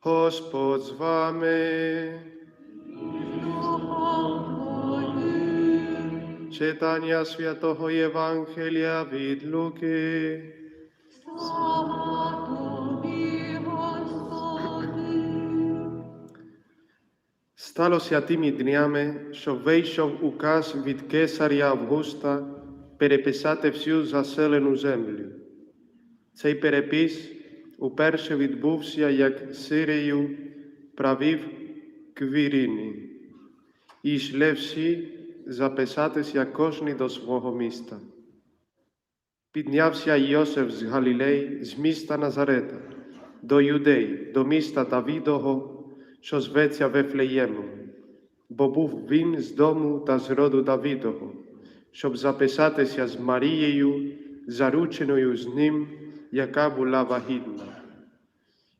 Господь з вами. Читання святого Євангелія від Луки. Слава тобі, Господи. Сталося тими днями, що вийшов указ від кесаря Августа переписати всю заселену землю. Цей перепис уперше відбувся, як Сирію правив Квіріні. І йшли всі записатися кожний до свого міста. Піднявся Йосиф з Галілеї, з міста Назарета, до Юдеї, до міста Давідого, що зветься Вифлеємом, бо був він з дому та з роду Давідого, щоб записатися з Марією, зарученою з ним, яка була вагітна.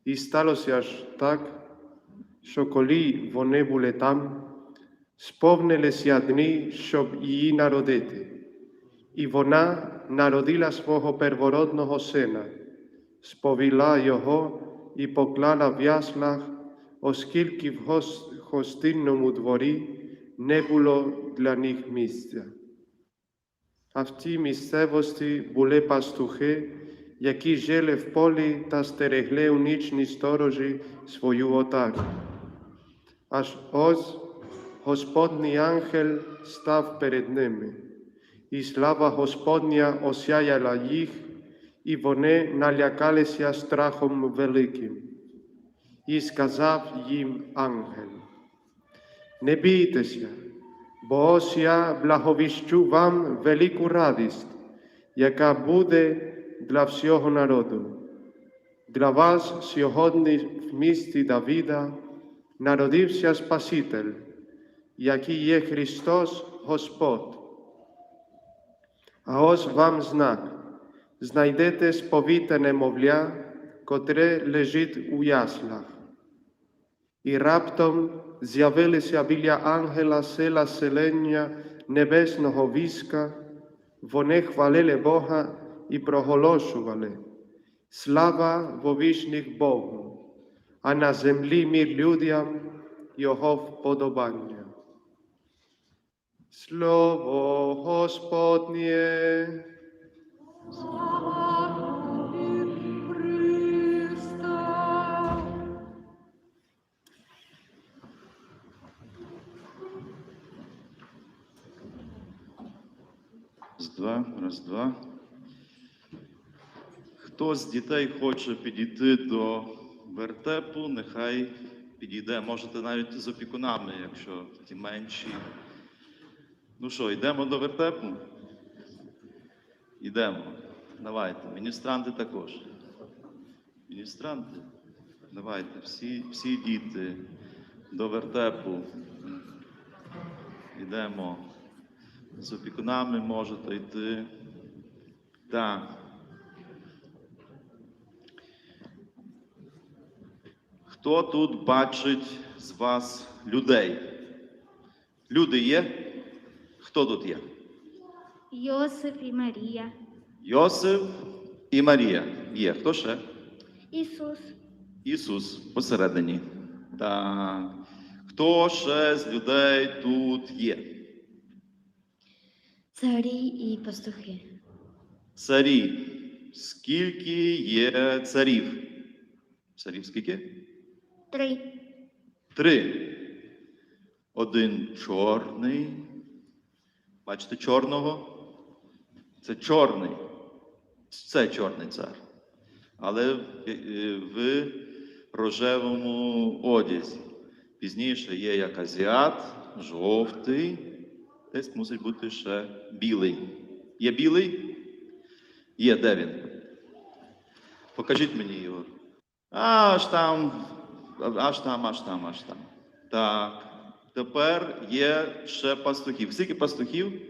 І сталося ж так, що коли вони були там, сповнилися дні, щоб її народити. І вона народила свого первородного сина, сповіла його і поклала в яслах, оскільки в гос- гостинному дворі не було для них які жили в полі та стерегли у нічній сторожі свою отару. Аж ось Господній ангел став перед ними, і слава Господня осяяла їх, і вони налякалися страхом великим. І сказав їм ангел, не бійтеся, бо ось я благовіщу вам велику радість, яка буде для всього народу. Для вас сьогодні в місті Давіда народився Спаситель, який є Христос Господь. А ось вам знак. Знайдете сповіте немовля, котре лежить у яслах. І раптом з'явилися біля ангела сила селення небесного війська, вони хвалили Бога і проголошували слава вовічних Богу, а на землі мир людям Його вподобання. Слово Господнє. Раз, два, раз, два. Хто з дітей хоче підійти до вертепу, нехай підійде. Можете навіть з опікунами, якщо ті менші. Ну що, йдемо до вертепу? Йдемо. Давайте. Міністранти також. Міністранти. Давайте, всі, всі діти до вертепу. Йдемо. З опікунами можете йти. Так. Хто тут бачить з вас людей? Люди є? Хто тут є? Йосип і Марія, Йосип і Марія. Є. Хто ще? Ісус, Ісус посередині. Так. Хто ще з людей тут є? царі і пастухи, Царі. Скільки є царів? Царів скільки? Три, Три. Один чорний. Бачите чорного? Це чорний. Це чорний цар. Але в- е, рожевому одязі. Пізніше є як азіат, жовтий. Десь мусить бути ще білий. Є білий? Є, де він? Покажіть мені його. Аж там, аж там, аж там, аж там. Так. Тепер є ще пастухів. Скільки пастухів?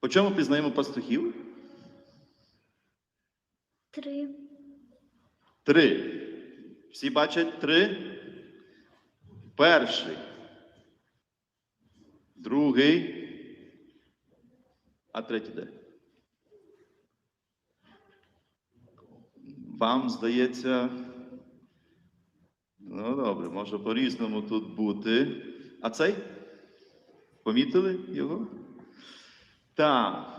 По чому пізнаємо пастухів? три, Три. Всі бачать три? Перший. Другий. А третій де? Вам здається, добре, може по-різному тут бути. А цей? Помітили його? Так.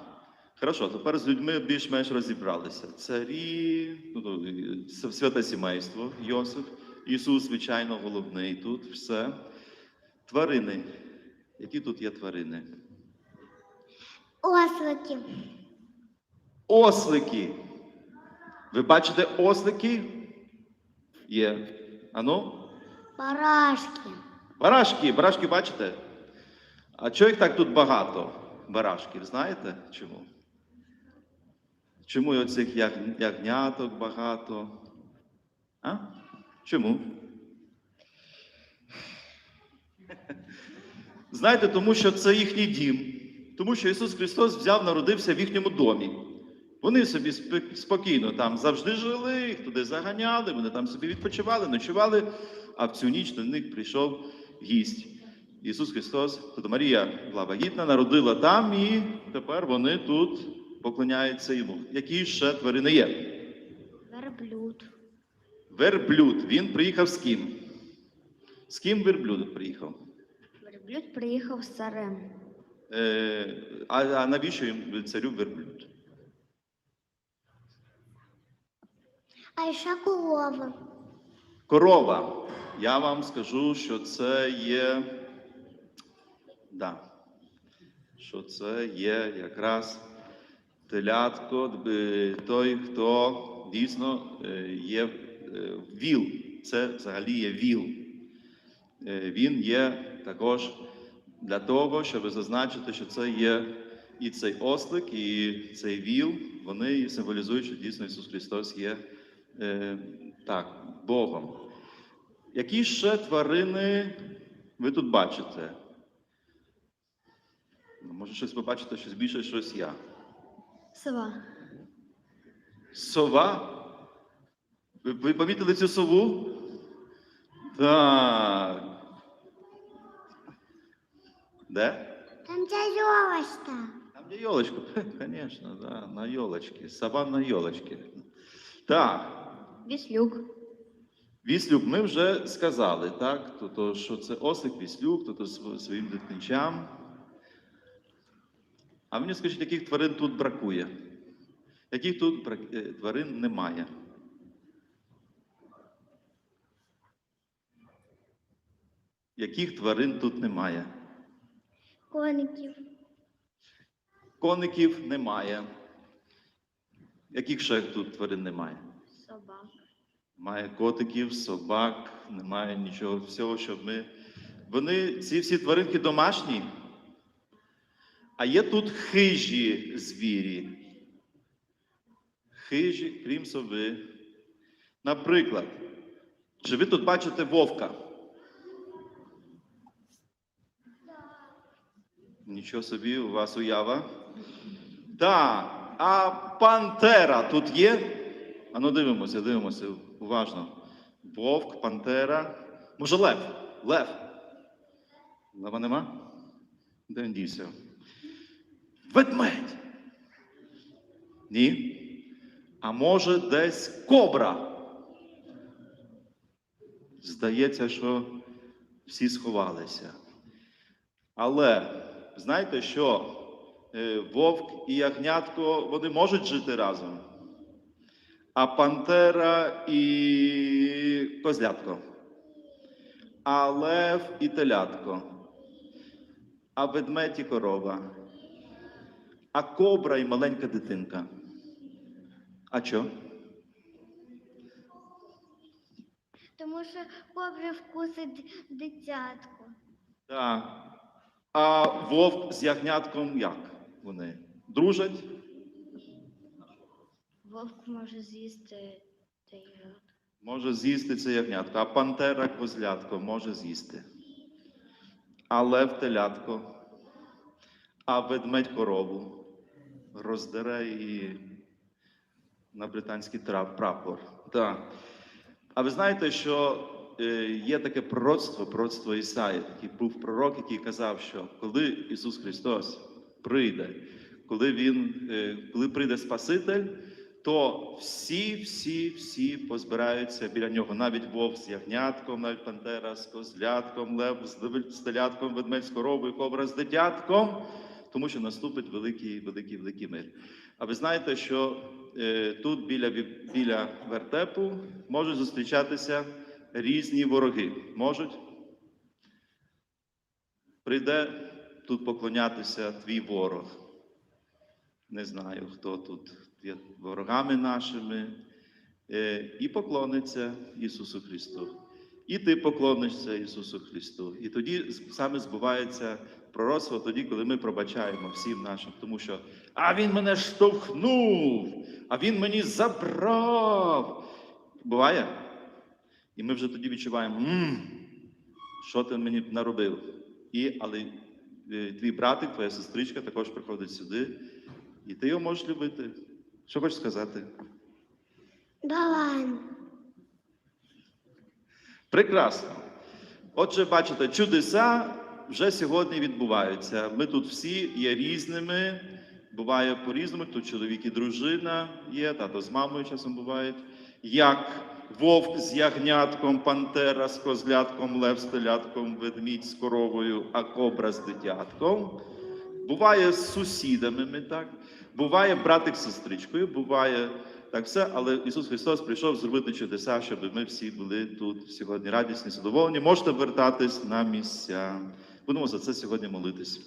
Хорошо, тепер з людьми більш-менш розібралися. Царі, ну, с- святе сімейство, Йосиф, Ісус, звичайно, головний тут, все. Тварини. Які тут є тварини? Ослики. Ослики. Ви бачите ослики? Є. Ану? Барашки. Барашки, барашки бачите? А чого їх так тут багато? Барашків, знаєте чому? Чому оцих ягняток багато? А? Чому? Знаєте, тому що це їхній дім. Тому що Ісус Христос взяв, народився в їхньому домі. Вони собі спокійно там завжди жили, їх туди заганяли, вони там собі відпочивали, ночували, а в цю ніч до них прийшов гість. Ісус Христос, тобто Марія була вагітна, народила там, і тепер вони тут поклоняються йому. Які ще тварини є? Верблюд. Верблюд. Він приїхав з ким? З ким верблюд приїхав? Верблюд приїхав з царем. Е, а, а навіщо їм царю верблюд? А ще корова. Корова. Я вам скажу, що це є. Да. Що це є якраз телятко, той, хто дійсно е, є е, віл. Це взагалі є віл. Е, Він є також для того, щоб зазначити, що це є і цей ослик, і цей віл, вони символізують, що дійсно Ісус Христос є е, так, Богом. Які ще тварини ви тут бачите? Ну, Може, щось побачите, щось більше, щось я. Сова. Сова? Ви, ви помітили цю сову? Так. Де? Там ця йолочка. Там де елочку, звісно, да, на елочці. Сова на елочці. Так. Віслюк. Віслюк ми вже сказали, так? Тобто, що це ослик віслюк, тобто своїм дитинчам. А мені скажіть, яких тварин тут бракує? Яких тут е, тварин немає? Яких тварин тут немає? Коників. Коників немає. Яких ще тут тварин немає? Немає котиків, собак, немає нічого всього, щоб ми. Вони, ці всі тваринки домашні. А є тут хижі звірі. Хижі, крім сови. Наприклад, чи ви тут бачите вовка? Нічого собі, у вас уява. Так. А пантера тут є? А ну дивимося, дивимося уважно. Вовк, пантера. Може, лев? Лев. Лева нема? Де він дівся? Ведмедь. Ні. А може десь кобра? Здається, що всі сховалися. Але знаєте, що е, вовк і ягнятко вони можуть жити разом, а пантера і козлятко, а лев і телятко, а ведмедь і корова, а кобра і маленька дитинка. А що? Тому що кобра вкусить дитятко. Так. А вовк з ягнятком як вони? Дружать? Вовк може з'їсти телят. Може з'їсти це ягнятко, а пантера козлятко може з'їсти. А лев телятко, а ведмедь корову роздере і на британський трап- прапор. Так. А ви знаєте, що е, є таке пророцтво, пророцтво Ісаї, такий був пророк, який казав, що коли Ісус Христос прийде, коли Він, е, коли прийде Спаситель, то всі, всі, всі позбираються біля нього. Навіть вовк з ягнятком, навіть пантера з козлятком, лев з телятком, ведмедь з коровою, кобра з дитятком, тому що наступить великий, великий, великий мир. А ви знаєте, що е, тут біля, біля вертепу можуть зустрічатися різні вороги. Можуть? Прийде тут поклонятися твій ворог. Не знаю, хто тут ворогами нашими, е, і поклониться Ісусу Христу. І ти поклонишся Ісусу Христу. І тоді саме збувається пророцтво тоді, коли ми пробачаємо всім нашим, тому що а він мене штовхнув, а він мені забрав. Буває? І ми вже тоді відчуваємо, «М, що ти мені наробив. І, але е, твій братик, твоя сестричка також приходить сюди, і ти його можеш любити. Що хочеш сказати? Балан. Прекрасно. Отже, бачите, чудеса вже сьогодні відбуваються. Ми тут всі є різними, буває по-різному. Тут чоловік і дружина є, тато з мамою часом бувають. Як вовк з ягнятком, пантера з козлятком, лев з телятком, ведмідь з коровою, а кобра з дитятком. Буває з сусідами, ми так. Буває братик з сестричкою, буває так все, але Ісус Христос прийшов зробити чудеса, щоб ми всі були тут сьогодні радісні, задоволені. Можете вертатись на місця. Будемо за це сьогодні молитись.